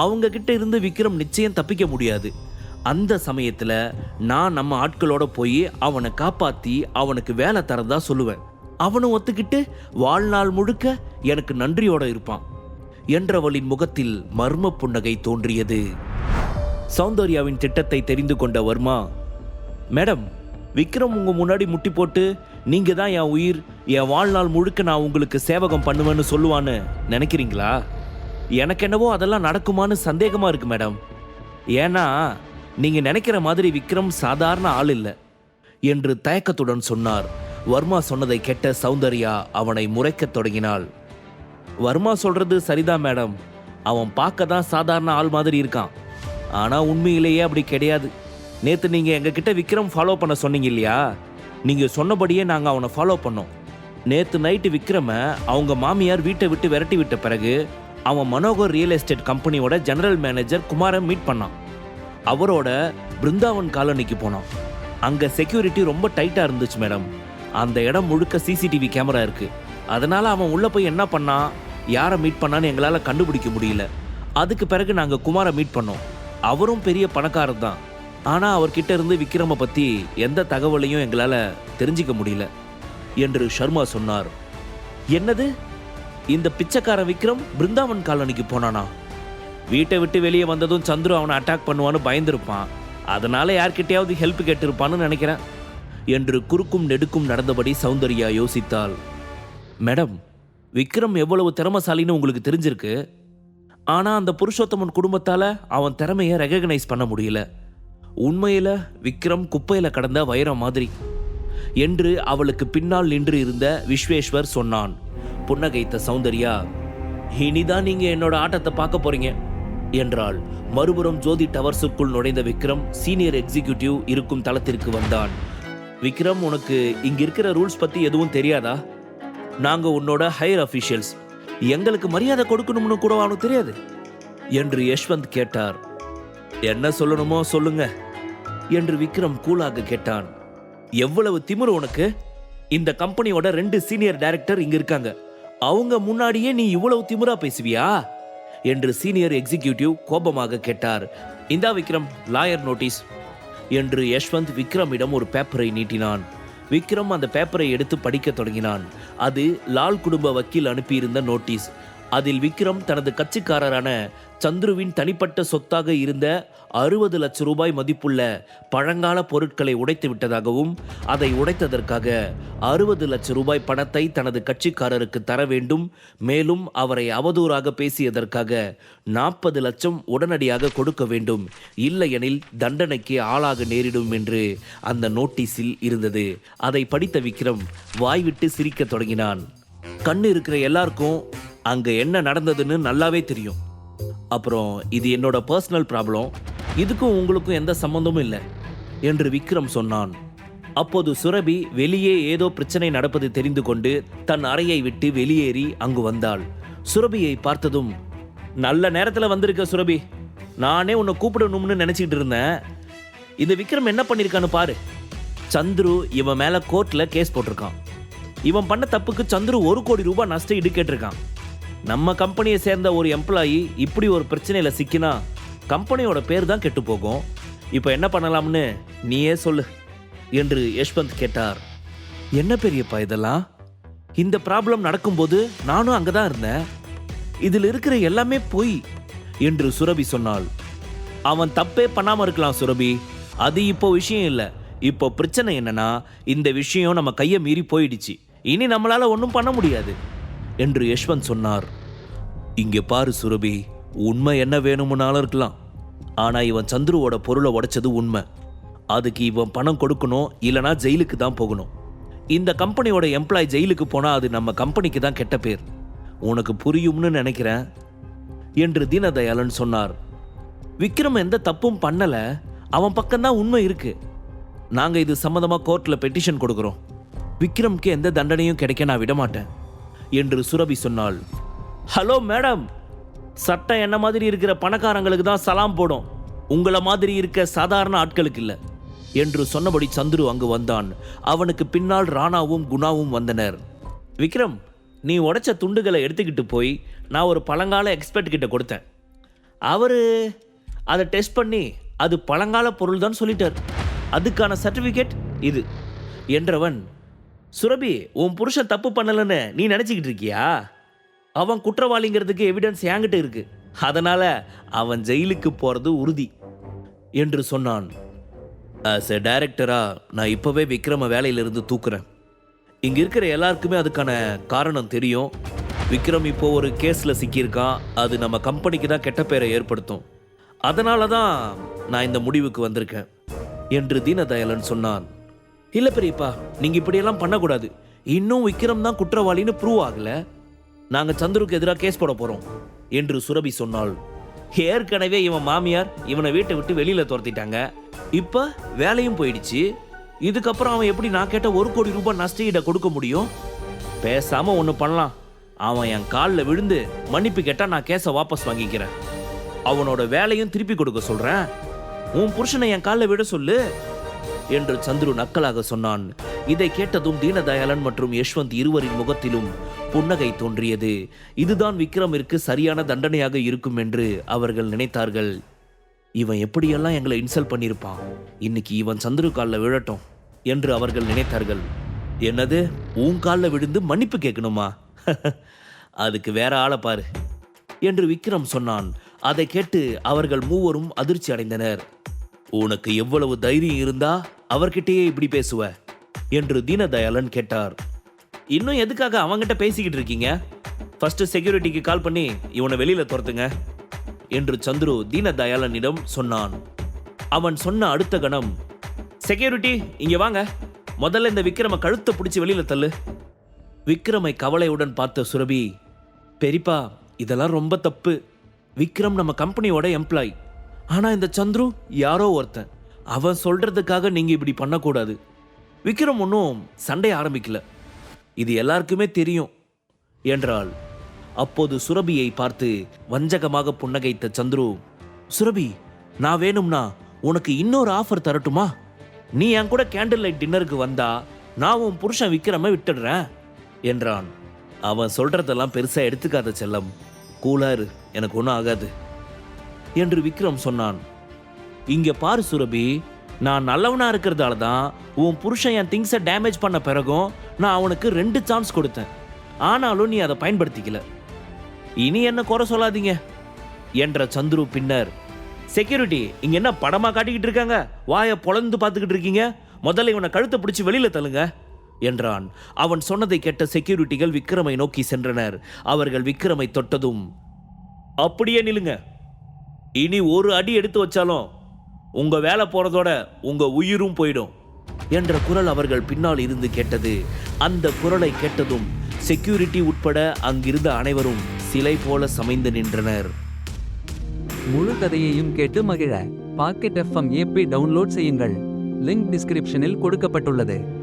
அவங்க கிட்ட இருந்து விக்ரம் நிச்சயம் தப்பிக்க முடியாது. அந்த சமயத்தில் நான் நம்ம ஆட்களோட போய் அவனை காப்பாற்றி அவனுக்கு வேலை தரதா சொல்லுவேன். அவனும் ஒத்துக்கிட்டு வாழ்நாள் முழுக்க எனக்கு நன்றியோட இருப்பான் என்றவளின் முகத்தில் மர்ம புன்னகை தோன்றியது. சௌந்தர்யாவின் திட்டத்தை தெரிந்து கொண்ட வர்மா மேடம் விக்ரம் உங்க முன்னாடி முட்டி போட்டு நீங்க தான் என் உயிர் என் வாழ்நாள் முழுக்க நான் உங்களுக்கு சேவகம் பண்ணுவேன்னு சொல்லுவான்னு நினைக்கிறீங்களா? எனக்கு என்னவோ அதெல்லாம் நடக்குமான்னு சந்தேகமா இருக்கு மேடம். ஏன்னா நீங்க நினைக்கிற மாதிரி விக்ரம் சாதாரண ஆள் இல்லை என்று தயக்கத்துடன் சொன்னார். வர்மா சொன்னதை கெட்ட சௌந்தர்யா அவனை முறைக்கத் தொடங்கினாள். வர்மா சொல்றது சரிதான் மேடம். அவன் பார்க்க தான் சாதாரண ஆள் மாதிரி இருக்கான். ஆனா உண்மையிலேயே அப்படி கிடையாது. நேத்து நீங்க எங்ககிட்ட விக்ரம் ஃபாலோ பண்ண சொன்னீங்க இல்லையா? நீங்க சொன்னபடியே நாங்க அவனை ஃபாலோ பண்ணோம். நேத்து நைட்டு விக்ரம அவங்க மாமியார் வீட்டை விட்டு விரட்டி விட்ட பிறகு அவன் மனோகர் ரியல் எஸ்டேட் கம்பெனியோட ஜெனரல் மேனேஜர் குமாரை மீட் பண்ணான். அவரோட பிருந்தாவன் காலனிக்கு போனான். அங்கே செக்யூரிட்டி ரொம்ப டைட்டாக இருந்துச்சு மேடம் அந்த இடம் முழுக்க சிசிடிவி கேமரா இருக்கு. அதனால அவன் உள்ளே போய் என்ன பண்ணான் யாரை மீட் பண்ணான்னு எங்களால் கண்டுபிடிக்க முடியல. அதுக்கு பிறகு நாங்கள் குமாரை மீட் பண்ணோம். அவரும் பெரிய பணக்காரர் தான். ஆனால் அவர்கிட்ட இருந்து விக்ரமை பற்றி எந்த தகவலையும் எங்களால் தெரிஞ்சுக்க முடியல என்று சர்மா சொன்னார். என்னது? இந்த பிச்சைக்கார விக்ரம் பிருந்தாவன் காலனிக்கு போனானா? வீட்டை விட்டு வெளியே வந்ததும் சந்துரு அவனை அட்டாக் பண்ணுவான்னு பயந்துருப்பான். அதனால யார்கிட்டயாவது ஹெல்ப் கேட்டிருப்பான்னு நினைக்கிறேன். என்று குறுக்கும் நெடுக்கும் நடந்தபடி சௌந்தர்யா யோசித்தாள். மேடம் விக்ரம் எவ்வளவு திறமசாலின்னு உங்களுக்கு தெரிஞ்சிருக்கு. ஆனால் அந்த புருஷோத்தமன் குடும்பத்தால் அவன் திறமையை ரெகக்னைஸ் பண்ண முடியல. உண்மையில் விக்ரம் குப்பையில் கடந்த வைரம் மாதிரி. என்று அவளுக்கு பின்னால் நின்று இருந்த விஸ்வேஸ்வர் சொன்னான். புன்னகைத்த சௌந்தர்யா இனிதான் நீங்க என்னோட ஆட்டத்தை பார்க்க போறீங்க என்றால் மறுபுறம் ஜோதி டவர்ஸுக்குள் நுழைந்த விக்ரம் சீனியர் எக்ஸிகியூட்டிவ் இருக்கும் தளத்திற்கு வந்தான். விக்ரம் உனக்கு இங்க இருக்கிற ரூல்ஸ் பத்தி எதுவும் தெரியாதா? நாங்க உன்னோட ஹையர் அஃபீஷியல்ஸ் எங்களுக்கு மரியாதை கொடுக்கணும்னு கூட அவனுக்கு தெரியாது என்று யஷ்வந்த் கேட்டார். என்ன சொல்லணுமோ சொல்லுங்க என்று விக்ரம் கூலாக கேட்டான். எவ்வளவு திமிரு உனக்கு? இந்த கம்பெனியோட ரெண்டு சீனியர் டைரக்டர் இங்க இருக்காங்க. அவங்க முன்னாடியே நீ இவ்வளவு திமுறா பேசுவியா? என்று சீனியர் எக்ஸிகியூட்டிவ் கோபமாக கேட்டார். இந்தா விக்ரம் லாயர் நோட்டீஸ் என்று யஷ்வந்த் விக்ரமிடம் ஒரு பேப்பரை நீட்டினான். விக்ரம் அந்த பேப்பரை எடுத்து படிக்க தொடங்கினான். அது லால் குடும்ப வக்கீல் அனுப்பியிருந்த நோட்டீஸ். அதில் விக்ரம் தனது கட்சிக்காரரான சந்துருவின் தனிப்பட்ட சொத்தாக இருந்த அறுபது லட்சம் ரூபாய் மதிப்புள்ள பழங்கால பொருட்களை உடைத்து விட்டதாகவும் அதை உடைத்ததற்காக அறுபது லட்சம் ரூபாய் பணத்தை தனது கட்சிக்காரருக்கு தர வேண்டும். மேலும் அவரை அவதூறாக பேசியதற்காக நாற்பது லட்சம் உடனடியாக கொடுக்க வேண்டும். இல்லையெனில் தண்டனைக்கு ஆளாக நேரிடும் என்று அந்த நோட்டீஸில் இருந்தது. அதை படித்த விக்ரம் வாய்விட்டு சிரிக்கத் தொடங்கினான். கண் இருக்கிற எல்லாருக்கும் அங்கே என்ன நடந்ததுன்னு நல்லாவே தெரியும். அப்புறம் இது என்னோட பர்சனல் ப்ராப்ளம் இதுக்கும் உங்களுக்கும் எந்த சம்பந்தமும் இல்லை என்று விக்ரம் சொன்னான். அப்போது சுரபி வெளியே ஏதோ பிரச்சனை நடப்பது தெரிந்து கொண்டு தன் அறையை விட்டு வெளியேறி அங்கு வந்தாள். சுரபியை பார்த்ததும் நல்ல நேரத்தில் வந்திருக்க சுரபி. நானே உன்னை கூப்பிடணும்னு நினச்சிக்கிட்டு இருந்தேன். இந்த விக்ரம் என்ன பண்ணியிருக்கான்னு பாரு. சந்துரு இவன் மேலே கோர்ட்டில் கேஸ் போட்டிருக்கான். இவன் பண்ண தப்புக்கு சந்துரு ஒரு கோடி ரூபாய் நஷ்ட ஈடு கேட்டிருக்கான் நம்ம கம்பெனியை சேர்ந்த ஒரு எம்ப்ளாயி இப்படி ஒரு பிரச்சனையில் சிக்கினா கம்பெனியோட பேர் தான் கெட்டு போகும். இப்போ என்ன பண்ணலாம்னு நீயே சொல்லு என்று யஷ்வந்த் கேட்டார். என்ன பெரியப்பா இதெல்லாம்? இந்த ப்ராப்ளம் நடக்கும்போது நானும் அங்கே தான் இருந்தேன். இதில் இருக்கிற எல்லாமே பொய் என்று சுரபி சொன்னாள். அவன் தப்பே பண்ணாமல் இருக்கலாம் சுரபி. அது இப்போ விஷயம் இல்லை. இப்போ பிரச்சனை என்னன்னா இந்த விஷயம் நம்ம கையை மீறி போயிடுச்சு. இனி நம்மளால் ஒன்றும் பண்ண முடியாது. என்று யஷ்வந்த் சொன்னார். இங்கே பாரு சுரபி உண்மை என்ன வேணும்னாலும் இருக்கலாம். ஆனால் இவன் சந்துருவோட பொருளை உடைச்சது உண்மை. அதுக்கு இவன் பணம் கொடுக்கணும் இல்லைனா ஜெயிலுக்கு தான் போகணும். இந்த கம்பெனியோட எம்ப்ளாய் ஜெயிலுக்கு போனால் அது நம்ம கம்பெனிக்கு தான் கெட்ட பேர். உனக்கு புரியும்னு நினைக்கிறேன் என்று தீனதயாளன் சொன்னார். விக்ரம் எந்த தப்பும் பண்ணலை அவன் பக்கம்தான் உண்மை இருக்கு. நாங்கள் இது சம்மந்தமாக கோர்ட்டில் பெட்டிஷன் கொடுக்குறோம். விக்ரம்க்கு எந்த தண்டனையும் கிடைக்க நான் விட மாட்டேன் என்று சுரபி சொன்னாள். Hello madam. சட்டம் என்ன மாதிரி இருக்கிற பணக்காரங்களுக்கு தான் சலாம் போடும். உங்களை மாதிரி இருக்க சாதாரண ஆட்களுக்கு இல்லை என்று சொன்னபடி சந்துரு அங்கு வந்தான். அவனுக்கு பின்னால் ராணாவும் குணாவும் வந்தனர். விக்ரம் நீ உடைச்ச துண்டுகளை எடுத்துக்கிட்டு போய் நான் ஒரு பழங்கால எக்ஸ்பர்ட் கிட்ட கொடுத்தேன். அவரு அதை டெஸ்ட் பண்ணி அது பழங்கால பொருள் தான் சொல்லிட்டார். அதுக்கான சர்டிஃபிகேட் இது என்றவன் சுரபி உன் புருஷன் தப்பு பண்ணலன்னு நீ நினச்சிக்கிட்டு இருக்கியா? அவன் குற்றவாளிங்கிறதுக்கு எவிடன்ஸ் என்கிட்ட இருக்கு. அதனால அவன் ஜெயிலுக்கு போகிறது உறுதி என்று சொன்னான். ஆஸ் எ டைரக்டரா நான் இப்போவே விக்ரம வேலையிலிருந்து தூக்குறேன். இங்கே இருக்கிற எல்லாருக்குமே அதுக்கான காரணம் தெரியும். விக்ரம் இப்போ ஒரு கேஸில் சிக்கியிருக்கான். அது நம்ம கம்பெனிக்கு தான் கெட்ட பேரை ஏற்படுத்தும். அதனால தான் நான் இந்த முடிவுக்கு வந்திருக்கேன் என்று தீனதயாளன் சொன்னான். இல்ல பெரியப்பா நீங்க இப்படியெல்லாம் பண்ணக்கூடாது. இன்னும் விக்ரம் தான் குற்றவாளின்னு ப்ரூவ் ஆகல. நாங்க சந்துருக்கு எதிராக கேஸ் போட போறோம் என்று சுரபி சொன்னாள். ஏற்கனவே இவன் மாமியார் இவனை வீட்டை விட்டு வெளியில துரத்திட்டாங்க. இப்ப வேலையும் போயிடுச்சு. இதுக்கப்புறம் அவன் எப்படி நான் கேட்ட ஒரு கோடி ரூபாய் நஷ்டஈட கொடுக்க முடியும்? பேசாம ஒன்று பண்ணலாம். அவன் என் காலில் விழுந்து மன்னிப்பு கேட்டா நான் கேஸை வாபஸ் வாங்கிக்கிறேன். அவனோட வேலையும் திருப்பி கொடுக்க சொல்றேன். உன் புருஷனை என் காலில் விட சொல்லு. என்று சந்துரு நக்கலாக சொன்னான். இதை கேட்டதும் தீனதயாளன் மற்றும் யஷ்வந்த் இருவரின் முகத்திலும் புன்னகை தோன்றியது. இதுதான் விக்ரமிற்கு சரியான தண்டனையாக இருக்கும் என்று அவர்கள் நினைத்தார்கள். இவன் எப்படியெல்லாம் எங்களை இன்சல்ட் பண்ணியிருப்பான்? இன்னைக்கு இவன் சந்துரு காலில் விழட்டும் என்று அவர்கள் நினைத்தார்கள். என்னது? உன் காலில் விழுந்து மன்னிப்பு கேட்கணுமா? அதுக்கு வேற ஆளை பாரு என்று விக்ரம் சொன்னான். அதை கேட்டு அவர்கள் மூவரும் அதிர்ச்சி அடைந்தனர். உனக்கு எவ்வளவு தைரியம் இருந்தா அவர்கிட்டயே இப்படி பேசுவ? என்று தீனதயாளன் கேட்டார். இன்னும் எதுக்காக அவங்கிட்ட பேசிக்கிட்டு இருக்கீங்க? ஃபர்ஸ்ட் செக்யூரிட்டிக்கு கால் பண்ணி இவனை வெளியில துரத்துங்க என்று சந்துரு தீனதயாளனிடம் சொன்னான். அவன் சொன்ன அடுத்த கணம் செக்யூரிட்டி இங்க வாங்க. முதல்ல இந்த விக்ரம கழுத்தை பிடிச்சி வெளியில தள்ளு. விக்ரமை கவலையுடன் பார்த்த சுரபி பெரிப்பா இதெல்லாம் ரொம்ப தப்பு. விக்ரம் நம்ம கம்பெனியோட எம்ப்ளாய் ஆனால் இந்த சந்துரு யாரோ ஒருத்தன். அவன் சொல்கிறதுக்காக நீங்கள் இப்படி பண்ணக்கூடாது. விக்ரம் ஒன்றும் சண்டை ஆரம்பிக்கல. இது எல்லாருக்குமே தெரியும் என்றால் அப்போது சுரபியை பார்த்து வஞ்சகமாக புன்னகைத்த சந்துரு சுரபி நான் வேணும்னா உனக்கு இன்னொரு ஆஃபர் தரட்டுமா? நீ என் கூட கேண்டில் லைட் டின்னருக்கு வந்தா நான் உன் புருஷன் விக்ரம விட்டுடுறேன் என்றான். அவன் சொல்றதெல்லாம் பெருசா எடுத்துக்காத செல்லம். கூலாரு எனக்கு ஒன்றும் ஆகாது. என்று விக்ரம் சொன்னான். இங்க பாரு சுரபி நான் நல்லவனா இருக்கிறதால தான் உன் புருஷன் என் திங்ஸை டேமேஜ் பண்ண பிறகும் நான் அவனுக்கு ரெண்டு சான்ஸ் கொடுத்தேன். ஆனாலும் நீ அதை பயன்படுத்திக்கல. இனி என்ன குறை சொல்லாதீங்க என்ற சந்துரு பின்னர் செக்யூரிட்டி இங்க என்ன படமா காட்டிக்கிட்டு இருக்காங்க? வாயை பொழந்து பார்த்துக்கிட்டு இருக்கீங்க? முதல்ல இவனை கழுத்தை பிடிச்சி வெளியில தள்ளுங்க என்றான். அவன் சொன்னதை கேட்ட செக்யூரிட்டிகள் விக்ரமை நோக்கி சென்றனர். அவர்கள் விக்ரமை தொட்டதும் அப்படியே நில்லுங்க. இனி ஒரு அடி எடுத்து வச்சாலும் உங்க வேலை போறதோட உங்க உயிரும் போயிடும் என்ற குரல் அவர்கள் பின்னால் இருந்து கேட்டது. அந்த குரலை கேட்டதும் செக்யூரிட்டி உட்பட அங்கிருந்த அனைவரும் சிலை போல சமைந்து நின்றனர். முழு கதையையும் கேட்டு மகிழ. பாக்கெட் எஃப்எம் ஏபி டவுன்லோட் செய்யுங்கள். லிங்க் டிஸ்கிரிப்ஷனில் கொடுக்கப்பட்டுள்ளது.